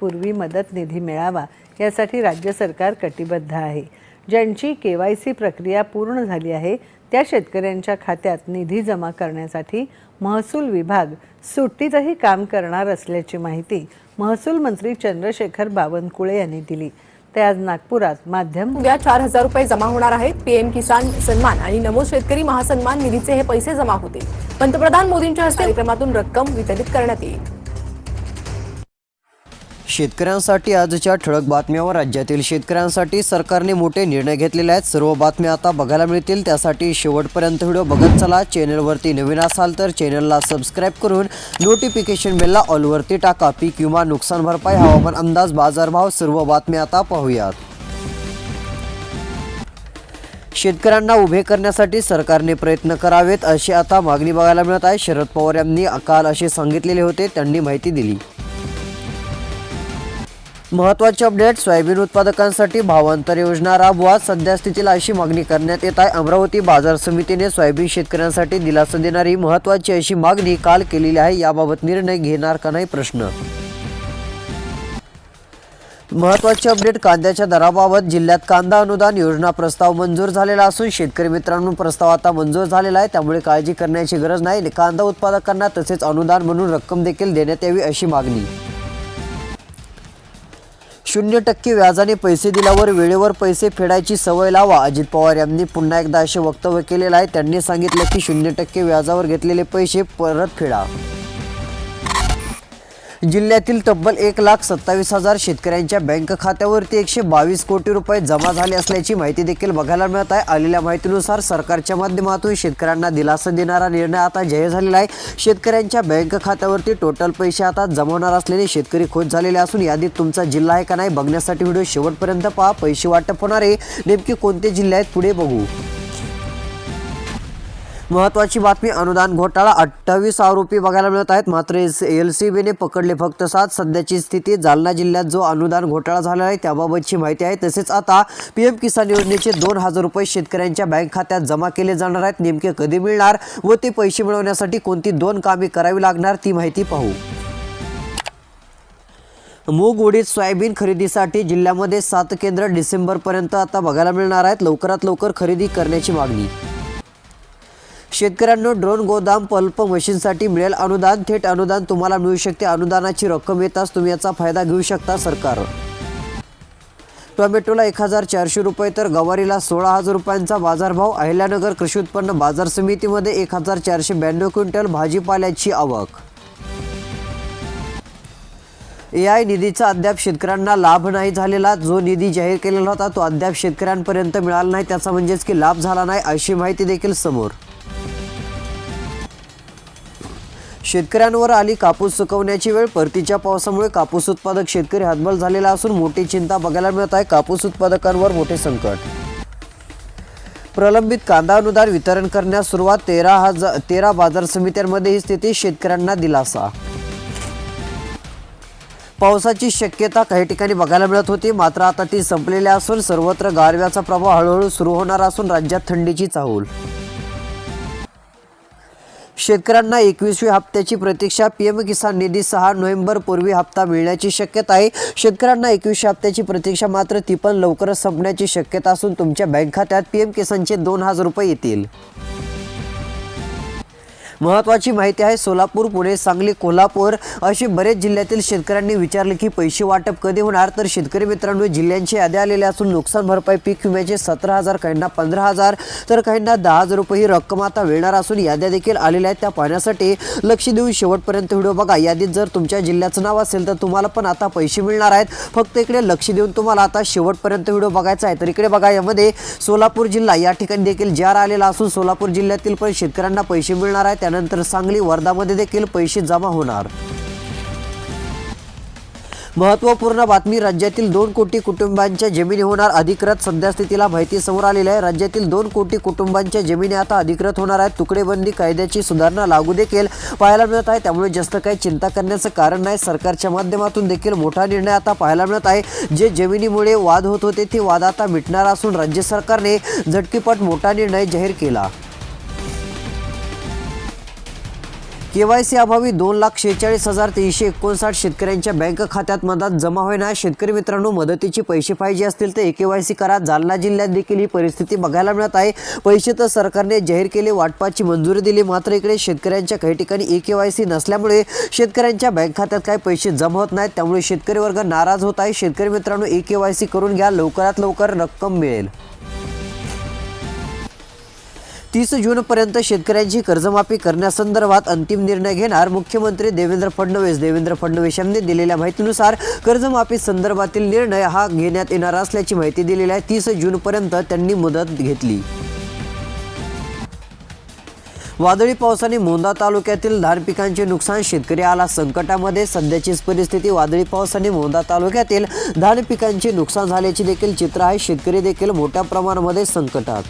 पूर्वी मदत निधी मिळावा यासाठी राज्य सरकार कटिबद्ध आहे. ज्यांची के वाय सी प्रक्रिया पूर्ण झाली आहे त्या शेतकऱ्यांच्या खात्यात निधी जमा करण्यासाठी महसूल विभाग सुट्टीतही काम करणार असल्याची माहिती महसूल मंत्री चंद्रशेखर बावनकुळे यांनी दिली. ते आज नागपुरात माध्यम उद्या चार हजार रुपये जमा होणार आहेत. पीएम किसान सन्मान आणि नमो शेतकरी महासन्मान निधीचे हे पैसे जमा होतील. पंतप्रधान मोदींच्या हस्ते कार्यक्रमातून रक्कम वितरित करण्यात येईल. शेतकऱ्यांसाठी आजच्या ठळक बातम्यावर राज्यातील शेतकऱ्यांसाठी सरकारने मोठे निर्णय घेतलेले आहेत. सर्व बातम्या आता बघायला मिळतील. त्यासाठी शेवटपर्यंत व्हिडिओ बघत चला. चॅनलवरती नवीन असाल तर चॅनलला सबस्क्राईब करून नोटिफिकेशन बेलला ऑलवरती टाका. पीक विमा नुकसान भरपाई हवामान अंदाज बाजारभाव सर्व बातम्या आता पाहूयात. शेतकऱ्यांना उभे करण्यासाठी सरकारने प्रयत्न करावेत अशी आता मागणी बघायला मिळत आहे. शरद पवार यांनी काल असे सांगितलेले होते. त्यांनी माहिती दिली. महत्त्वाचे अपडेट सोयाबीन उत्पादकांसाठी भावांतर योजना राबवा सध्यास्थितीला अशी मागणी करण्यात येत आहे. अमरावती बाजार समितीने सोयाबीन शेतकऱ्यांसाठी दिलासा देणारी महत्वाची अशी मागणी काल केलेली आहे याबाबत निर्णय घेणार का नाही प्रश्न. महत्त्वाचे अपडेट कांद्याच्या दराबाबत जिल्ह्यात कांदा अनुदान योजना प्रस्ताव मंजूर झालेला असून शेतकरी मित्रांनो प्रस्ताव आता मंजूर झालेला आहे त्यामुळे काळजी करण्याची गरज नाही. कांदा उत्पादकांना तसेच अनुदान म्हणून रक्कम देखील देण्यात यावी अशी मागणी. शून्य टक्के व्याजाने पैसे दिल्यावर वेळेवर पैसे फेडायची सवय लावा. अजित पवार यांनी पुन्हा एकदा असे वक्तव्य केलेलं आहे. त्यांनी सांगितलं की शून्य टक्के व्याजावर घेतलेले पैसे परत फेडा. जिल्ह्यातील तब्बल एक लाख सत्तावीस हजार शेतकऱ्यांच्या बँक खात्यावरती एकशे बावीस कोटी रुपये जमा झाले असल्याची माहिती देखील बघायला मिळत आहे. आलेल्या माहितीनुसार सरकारच्या माध्यमातून शेतकऱ्यांना दिलासा देणारा निर्णय आता जाहीर झालेला आहे. शेतकऱ्यांच्या बँक खात्यावरती टोटल पैसे आता जमवणार असलेले शेतकरी खुश झालेले असून यादीत तुमचा जिल्हा आहे का नाही बघण्यासाठी व्हिडिओ शेवटपर्यंत पहा. पैसे वाटप होणारे नेमके कोणते जिल्हे आहेत पुढे बघू. महत्वाची बातमी अनुदान घोटाळा अठ्ठावीस आरोपी बघायला मिळत आहेत. मात्र एल सी बीने पकडले फक्त सात. सध्याची स्थिती जालना जिल्ह्यात जो अनुदान घोटाळा झाला आहे त्याबाबतची माहिती आहे. तसेच आता पी एम किसान योजनेचे दोन हजार रुपये शेतकऱ्यांच्या बँक खात्यात जमा केले जाणार आहेत. नेमके कधी मिळणार व ते पैसे मिळवण्यासाठी कोणती दोन कामे करावी लागणार ती माहिती पाहू. मूग उडीद सोयाबीन खरेदीसाठी जिल्ह्यामध्ये सात केंद्र डिसेंबरपर्यंत आता बघायला मिळणार आहेत. लवकरात लवकर खरेदी करण्याची मागणी शेतकऱ्यांना ड्रोन गोदाम पल्प मशीनसाठी मिळेल अनुदान. थेट अनुदान तुम्हाला मिळू शकते. अनुदानाची रक्कम येताच तुम्ही याचा फायदा घेऊ शकता सरकार. टोमॅटोला एक हजार चारशे रुपये तर गवारीला सोळा हजार रुपयांचा बाजारभाव. अहिल्यानगर कृषी उत्पन्न बाजार समितीमध्ये एक हजार चारशे ब्याण्णव क्विंटल भाजीपाल्याची आवक. ए आय निधीचा अद्याप शेतकऱ्यांना लाभ नाही झालेला. जो निधी जाहीर केलेला होता तो अद्याप शेतकऱ्यांपर्यंत मिळाला नाही. त्याचा म्हणजेच की लाभ झाला नाही अशी माहिती देखील समोर. शेतकऱ्यांवर आली कापूस सुकवण्याची वेळ. परतीच्या पावसामुळे कापूस उत्पादक शेतकरी हतबल झालेला असून मोठी चिंता बघायला मिळत आहे. कापूस उत्पादकांवर मोठे संकट. प्रलंबित कांदा अनुदान वितरण करण्यास सुरुवात. तेरा हजार तेरा बाजार समित्यांमध्ये ही स्थिती शेतकऱ्यांना दिलासा. पावसाची शक्यता काही ठिकाणी बघायला मिळत होती. मात्र आता ती संपलेली असून सर्वत्र गारव्याचा प्रभाव हळूहळू सुरू होणार असून राज्यात थंडीची चाहूल. शेतकऱ्यांना एकवीसवी हप्त्याची प्रतीक्षा. पीएम किसान निधी सहा नोव्हेंबर पूर्वी हप्ता मिळण्याची शक्यता आहे. शेतकऱ्यांना एकवीसशे हप्त्याची प्रतीक्षा मात्र ती पण लवकरच संपण्याची शक्यता असून तुमच्या बँक खात्यात पीएम किसानचे दोन हजार रुपये येतील. महत्त्वाची माहिती आहे सोलापूर पुणे सांगली कोल्हापूर अशी बरेच जिल्ह्यातील शेतकऱ्यांनी विचारले की पैसे वाटप कधी होणार? तर शेतकरी मित्रांनो जिल्ह्यांची याद्या आलेल्या असून नुकसान भरपाई पीक विम्याचे सतरा हजार काहींना पंधरा हजार तर काहींना दहा हजार रुपये ही रक्कम आता मिळणार असून याद्या देखील आलेल्या आहेत. त्या पाहण्यासाठी लक्ष देऊन शेवटपर्यंत व्हिडिओ बघा. यादीत जर तुमच्या जिल्ह्याचं नाव असेल तर तुम्हाला पण आता पैसे मिळणार आहेत. फक्त इकडे लक्ष देऊन तुम्हाला आता शेवटपर्यंत व्हिडिओ बघायचा आहे. तर इकडे बघा यामध्ये सोलापूर जिल्हा या ठिकाणी देखील जार आलेला असून सोलापूर जिल्ह्यातील पण शेतकऱ्यांना पैसे मिळणार आहेत. त्यानंतर सांगली वर्धामध्ये देखील पैसे जमा होणार. महत्त्वपूर्ण बातमी राज्यातील दोन कोटी कुटुंबांच्या जमिनी होणार अधिकृत. सध्या स्थितीला माहिती समोर आलेली आहे. राज्यातील दोन कोटी कुटुंबांच्या जमिनी आता अधिकृत होणार आहेत. तुकडेबंदी कायद्याची सुधारणा लागू देखील पाहायला मिळत आहे. त्यामुळे जास्त काही चिंता करण्याचं कारण नाही. सरकारच्या माध्यमातून देखील मोठा निर्णय आता पाहायला मिळत आहे. जे जमिनीमुळे वाद होत होते ते वाद आता मिटणार असून राज्य सरकारने झटकीपट मोठा निर्णय जाहीर केला. केवायसी अभावी दोन लाख शेहेचाळीस हजार तीनशे एकोणसाठ शेतकऱ्यांच्या बँक खात्यात मदत जमा होईना. शेतकरी मित्रांनो मदतीचे पैसे पाहिजे असतील तर ए केवायसी करा. जालना जिल्ह्यात देखील ही परिस्थिती बघायला मिळत आहे. पैसे तर सरकारने जाहीर केले वाटपाची मंजुरी दिली. मात्र इकडे शेतकऱ्यांच्या काही ठिकाणी ए केवायसी नसल्यामुळे शेतकऱ्यांच्या बँक खात्यात काही पैसे जमा होत नाहीत. त्यामुळे शेतकरी वर्ग नाराज होत आहे. शेतकरी मित्रांनो ए केवायसी करून घ्या. लवकरात लवकर रक्कम मिळेल. तीस जूनपर्यंत शेतकऱ्यांची कर्जमाफी करण्यासंदर्भात अंतिम निर्णय घेणार मुख्यमंत्री देवेंद्र फडणवीस. देवेंद्र फडणवीस यांनी दिलेल्या माहितीनुसार कर्जमाफी संदर्भातील निर्णय हा घेण्यात येणार असल्याची माहिती दिलेली आहे. तीस जूनपर्यंत त्यांनी मुदत घेतली. वादळी पावसाने मोंदा तालुक्यातील धान पिकांचे नुकसान शेतकरी आला संकटामध्ये. सध्याचीच परिस्थिती वादळी पावसाने मोंदा तालुक्यातील धान पिकांचे नुकसान झाल्याचे देखील चित्र आहे. शेतकरी देखील मोठ्या प्रमाणामध्ये संकटात.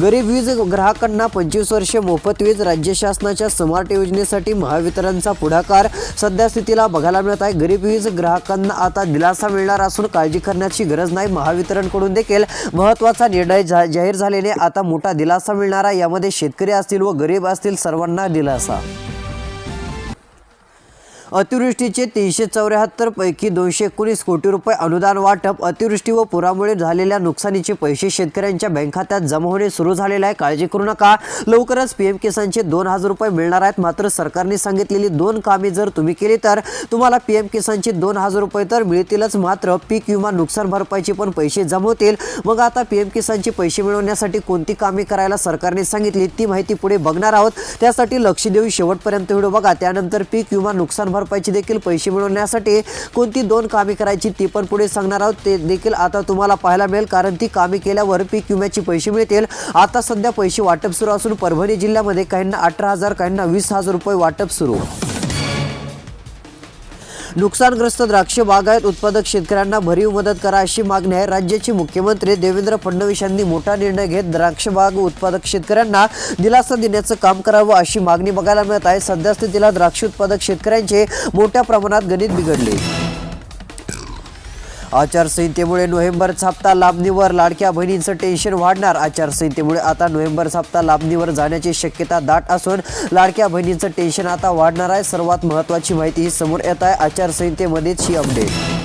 गरीब वीज ग्राहकांना पंचवीस वर्षे मोफत वीज राज्य शासनाच्या स्मार्ट योजनेसाठी महावितरणचा पुढाकार सध्या स्थितीला बघायला मिळत आहे. गरीब वीज ग्राहकांना आता दिलासा मिळणार असून काळजी करण्याची गरज नाही. महावितरणकडून देखील महत्त्वाचा निर्णय जा जाहीर झाल्याने आता मोठा दिलासा मिळणार आहे. यामध्ये शेतकरी असतील व गरीब असतील सर्वांना दिलासा. अतिवृष्टीचे तीनशे चौऱ्याहत्तर पैकी दोनशे एकोणीस कोटी रुपये अनुदान वाटप अतिवृष्टी व पुरामुळे झालेल्या नुकसानीचे पैसे शेतकऱ्यांच्या बँक खात्यात जमा होणे सुरू झालेले आहे. काळजी करू नका. लवकरच पी एम किसानचे दोन हजार रुपये मिळणार आहेत. मात्र सरकारने सांगितलेली दोन कामे जर तुम्ही केली तर तुम्हाला पी एम किसानचे दोन हजार रुपये तर मिळतीलच. मात्र पीक विमा नुकसान भरपाईचे पण पैसे जमा होतील. मग आता पी एम किसानचे पैसे मिळवण्यासाठी कोणती कामे करायला सरकारने सांगितली? ती माहिती पुढे बघणार आहोत. त्यासाठी लक्ष देऊन शेवटपर्यंत व्हिडिओ बघा. त्यानंतर पीक विमा नुकसान रुपयाची देखील पैसे मिळवण्यासाठी कोणती दोन कामे करायची ती पण पुढे सांगणार आहोत. ते देखील आता तुम्हाला पाहायला मिळेल कारण ती कामे केल्यावर पीक विम्याचे पैसे मिळतील. आता सध्या पैसे वाटप सुरू असून परभणी जिल्ह्यामध्ये काहींना अठरा हजार काहींना वीस हजार रुपये वाटप सुरू. नुकसानग्रस्त द्राक्ष बागायत उत्पादक शेतकऱ्यांना भरीव मदत करा अशी मागणी आहे. राज्याचे मुख्यमंत्री देवेंद्र फडणवीस यांनी मोठा निर्णय घेत द्राक्ष बाग उत्पादक शेतकऱ्यांना दिलासा देण्याचं काम करावं अशी मागणी बघायला मिळत आहे. सध्या स्थितीला द्राक्ष उत्पादक शेतकऱ्यांचे मोठ्या प्रमाणात गणित बिघडले. आचारसंहितेमुळे नोव्हेंबरचा हप्ता लांबणीवर लाडक्या बहिणींचं टेन्शन वाढणार. आचारसंहितेमुळे आता नोव्हेंबरचा हप्ता लांबणीवर जाण्याची शक्यता दाट असून लाडक्या बहिणींचं टेन्शन आता वाढणार आहे. सर्वात महत्त्वाची माहिती ही समोर येत आहे. आचारसंहितेमध्येच ही अपडेट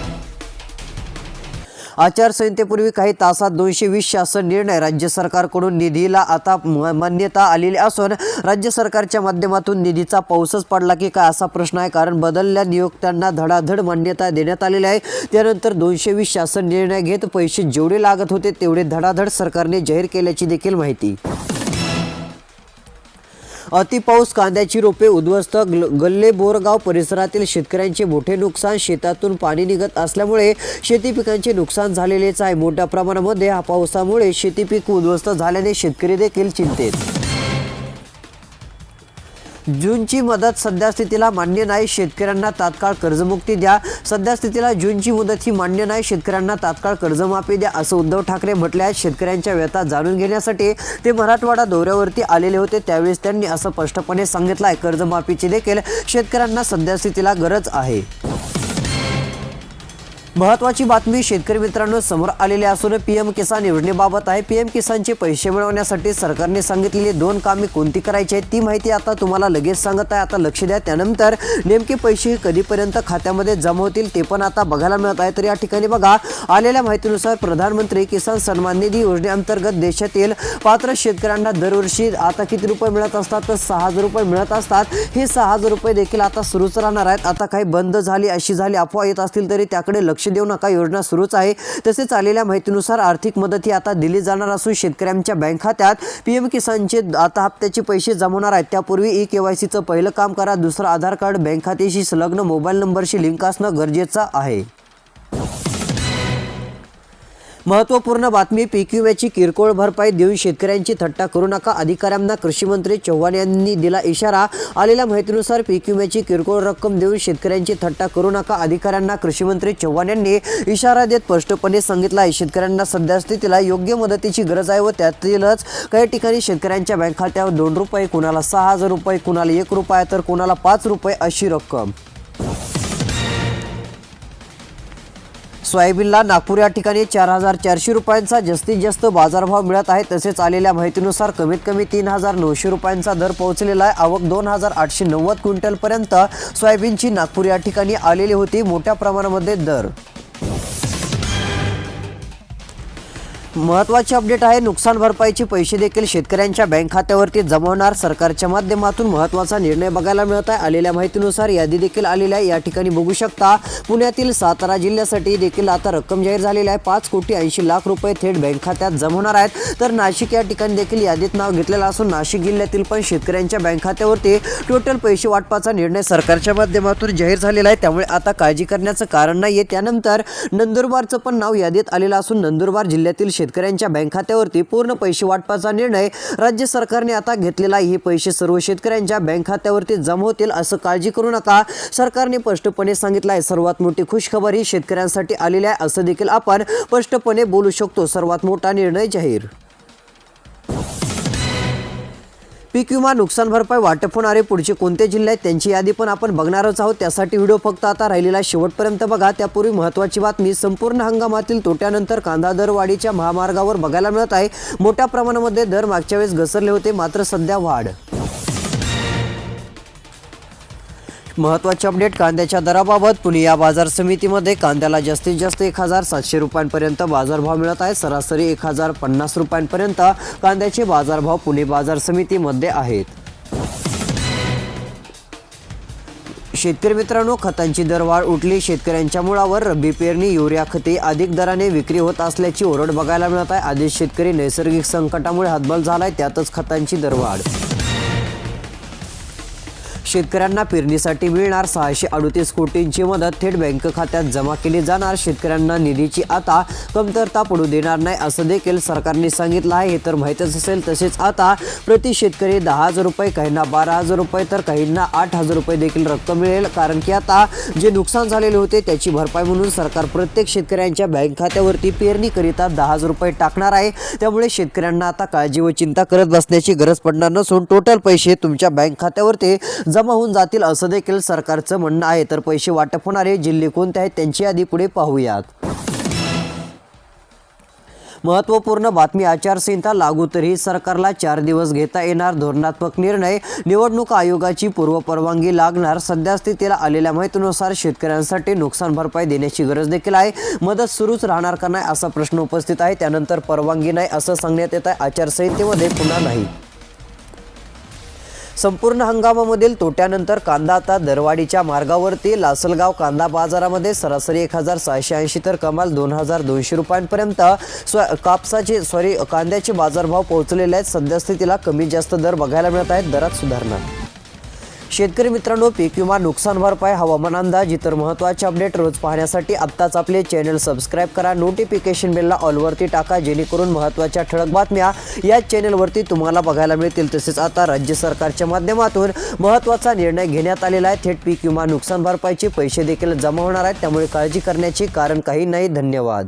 आचारसंहितेपूर्वी काही तासात दोनशे वीस शासन निर्णय राज्य सरकारकडून निधीला आता म- मान्यता आलेली असून राज्य सरकारच्या माध्यमातून निधीचा पाऊसच पडला की काय असा प्रश्न आहे. कारण बदलल्या नियुक्त्यांना धडाधड मान्यता देण्यात आलेली आहे. त्यानंतर दोनशे वीस शासन निर्णय घेत पैसे जेवढे लागत होते तेवढे धडाधड सरकारने जाहीर केल्याची देखील माहिती. अतिपाऊस कांद्याची रोपे उद्ध्वस्त गल्ले बोरगाव परिसरातील शेतकऱ्यांचे मोठे नुकसान शेतातून पाणी निघत असल्यामुळे शेती पिकांचे नुकसान झालेलेच आहे. मोठ्या प्रमाणामध्ये हा पावसामुळे शेती पीक उद्ध्वस्त झाल्याने शेतकरी देखील चिंतेत. जूनची मदत सध्या स्थितीला मान्य नाही. शेतकऱ्यांना तात्काळ कर्जमुक्ती द्या. सध्या स्थितीला जूनची मुदत ही मान्य नाही. शेतकऱ्यांना तात्काळ कर्जमाफी द्या असं उद्धव ठाकरे म्हटले आहेत शेतकऱ्यांच्या व्यथा जाणून घेण्यासाठी ते मराठवाडा दौऱ्यावरती आलेले होते. त्यावेळेस त्यांनी असं स्पष्टपणे सांगितलं आहे कर्जमाफीची देखील शेतकऱ्यांना सध्या स्थितीला गरज आहे. महत्वाची बातमी शेतकरी मित्रांनो समोर आलेली असून पीएम किसान योजनेबाबत आहे. पीएम किसानचे पैसे मिळवण्यासाठी सरकारने सांगितलेली दोन कामे कोणती करायची आहेत ती माहिती आता तुम्हाला लगेच सांगत आहे. आता लक्ष द्या. त्यानंतर नेमके पैसे कधीपर्यंत खात्यामध्ये जमा होतील ते पण आता बघायला मिळत आहे. तर या ठिकाणी बघा आलेल्या माहितीनुसार प्रधानमंत्री किसान सन्मान निधी योजनेअंतर्गत देशातील पात्र शेतकऱ्यांना दरवर्षी आता किती रुपये मिळत असतात? तर सहा हजार रुपये मिळत असतात. हे सहा हजार रुपये देखील आता सुरूच राहणार आहेत. आता काही बंद झाली अशी झाली अफवा येत असतील तरी त्याकडे लक्ष देऊ नका योजना सुरूच आहे. तसेच आलेल्या माहितीनुसार आर्थिक मदत ही आता दिली जाणार असून शेतकऱ्यांच्या बँक खात्यात पी एम किसानचे आता हप्त्याचे पैसे जमवणार आहेत. त्यापूर्वी ई केवायसीचं पहिलं काम करा दुसरं आधार कार्ड बँक खात्याशी संलग्न मोबाईल नंबरशी लिंक असणं गरजेचं आहे. महत्त्वपूर्ण बातमी पीक विम्याची किरकोळ भरपाई देऊन शेतकऱ्यांची थट्टा करू नका अधिकाऱ्यांना कृषी मंत्री चव्हाण यांनी दिला इशारा. आलेल्या माहितीनुसार पीक विम्याची किरकोळ रक्कम देऊन शेतकऱ्यांची थट्टा करू नका अधिकाऱ्यांना कृषीमंत्री चव्हाण यांनी इशारा देत स्पष्टपणे सांगितलं आहे शेतकऱ्यांना सध्या स्थितीला योग्य मदतीची गरज आहे व त्यातीलच काही ठिकाणी शेतकऱ्यांच्या बँक खात्यावर दोन रुपये कुणाला सहा हजार रुपये कुणाला एक रुपया तर कुणाला पाच रुपये अशी रक्कम. सोयाबीनला नागपूर या ठिकाणी चार हजार चारशे रुपयांचा जास्तीत जास्त बाजारभाव मिळत आहे. तसेच आलेल्या माहितीनुसार कमीत कमी तीन हजार नऊशे रुपयांचा दर पोहोचलेला आहे. आवक दोन हजार आठशे नव्वद क्विंटलपर्यंत सोयाबीनची नागपूर या ठिकाणी आलेली होती. मोठ्या प्रमाणामध्ये दर महत्त्वाचे अपडेट आहे नुकसान भरपाईचे पैसे देखील शेतकऱ्यांच्या बँक खात्यावरती जमवणार सरकारच्या माध्यमातून महत्त्वाचा निर्णय बघायला मिळत आहे. आलेल्या माहितीनुसार यादी देखील आलेली आहे. या ठिकाणी बघू शकता पुण्यातील सातारा जिल्ह्यासाठी देखील आता रक्कम जाहीर झालेली आहे. पाच कोटी ऐंशी लाख रुपये थेट बँक खात्यात जमवणार आहेत. तर नाशिक या ठिकाणी देखील यादीत नाव घेतलेलं असून नाशिक जिल्ह्यातील पण शेतकऱ्यांच्या बँक खात्यावरती टोटल पैसे वाटपाचा निर्णय सरकारच्या माध्यमातून जाहीर झालेला आहे. त्यामुळे आता काळजी करण्याचं कारण नाहीये. त्यानंतर नंदुरबारचं पण नाव यादीत आलेलं असून नंदुरबार जिल्ह्यातील शेतकऱ्यांच्या बँक खात्यावरती पूर्ण पैसे वाटपाचा निर्णय राज्य सरकारने आता घेतलेला आहे. हे पैसे सर्व शेतकऱ्यांच्या बँक खात्यावरती जमा होतील असं काळजी करू नका. सरकारने स्पष्टपणे सांगितलं आहे. सर्वात मोठी खुशखबर ही शेतकऱ्यांसाठी आलेली आहे. असं देखील आपण स्पष्टपणे बोलू शकतो. सर्वात मोठा निर्णय जाहीर पीक विमा नुकसान भरपाई वाटप होणारे पुढचे कोणते जिल्हे आहेत त्यांची यादी पण आपण बघणारच आहोत. त्यासाठी व्हिडिओ फक्त आता राहिलेला शेवटपर्यंत बघा. त्यापूर्वी महत्त्वाची बातमी संपूर्ण हंगामातील तोट्यानंतर कांदा दरवाढीच्या महामार्गावर बघायला मिळत आहे. मोठ्या प्रमाणामध्ये दर मागच्या वेळेस घसरले होते मात्र सध्या वाढ. महत्त्वाचे अपडेट कांद्याच्या दराबाबत. पुणे या बाजार समितीमध्ये कांद्याला जास्तीत जास्त एक हजार सातशे रुपयांपर्यंत बाजारभाव मिळत आहे. सरासरी एक हजार पन्नास रुपयांपर्यंत कांद्याचे बाजारभाव पुणे बाजार समितीमध्ये आहेत. शेतकरी मित्रांनो खतांची दरवाढ उठली. शेतकऱ्यांच्या मुळावर रब्बी पेरणी युरिया खते अधिक दराने विक्री होत असल्याची ओरड बघायला मिळत आहे. आधीच शेतकरी नैसर्गिक संकटामुळे हातबल झालाय. त्यातच खतांची दरवाढ शेतकऱ्यांना पेरणीसाठी मिळणार सहाशे अडतीस कोटींची मदत थेट बँक खात्यात जमा केली जाणार. शेतकऱ्यांना निधीची आता कमतरता पडू देणार नाही असं देखील सरकारने सांगितलं आहे. हे तर माहीतच असेल तसेच आता प्रति शेतकरी दहा हजार रुपये काहींना बारा हजार रुपये तर काहींना आठ हजार रुपये देखील रक्कम मिळेल. कारण की आता जे नुकसान झालेले होते त्याची भरपाई म्हणून सरकार प्रत्येक शेतकऱ्यांच्या बँक खात्यावरती पेरणीकरिता दहा हजार रुपये टाकणार आहे. त्यामुळे शेतकऱ्यांना आता काळजी व चिंता करत बसण्याची गरज पडणार नसून टोटल पैसे तुमच्या बँक खात्यावरती जमा होऊन जातील असं देखील सरकारचं म्हणणं आहे. तर पैसे वाटप होणारे जिल्हे कोणते आहेत त्यांची यादी पुढे पाहूयात. महत्त्वपूर्ण बातमी आचारसंहिता लागू तरीही सरकारला चार दिवस घेता येणार. धोरणात्मक निर्णय निवडणूक आयोगाची पूर्वपरवानगी लागणार. सध्यास्थितीला आलेल्या माहितीनुसार शेतकऱ्यांसाठी नुकसान भरपाई देण्याची गरज देखील आहे. मदत सुरूच राहणार का नाही असा प्रश्न उपस्थित आहे. त्यानंतर परवानगी नाही असं सांगण्यात येत आहे. आचारसंहितेमध्ये पुन्हा नाही. संपूर्ण हंगामामधील तोट्यानंतर कांदा आता दरवाडीच्या मार्गावरती लासलगाव कांदा बाजारामध्ये सरासरी एक हजार सहाशे ऐंशी तर कमाल दोन हजार दोनशे रुपयांपर्यंत स्व कापसाचे सॉरी कांद्याचे बाजारभाव पोहोचलेले आहेत. सद्यस्थितीला कमी जास्त दर बघायला मिळत आहेत. दरात सुधारणा शेतकरी मित्रांनो पीक विमा नुकसान भरपाई हवामान अंदाज इतर महत्त्वाचे अपडेट रोज पाहण्यासाठी आत्ताच आपले चॅनल सबस्क्राईब करा. नोटिफिकेशन बेलला ऑलवरती टाका जेणेकरून महत्त्वाच्या ठळक बातम्या या चॅनलवरती तुम्हाला बघायला मिळतील. तसेच आता राज्य सरकारच्या माध्यमातून महत्त्वाचा निर्णय घेण्यात आलेला आहे. थेट पीक विमा नुकसान भरपाईचे पैसे देखील जमा होणार आहेत. त्यामुळे काळजी करण्याचे कारण काही नाही. धन्यवाद.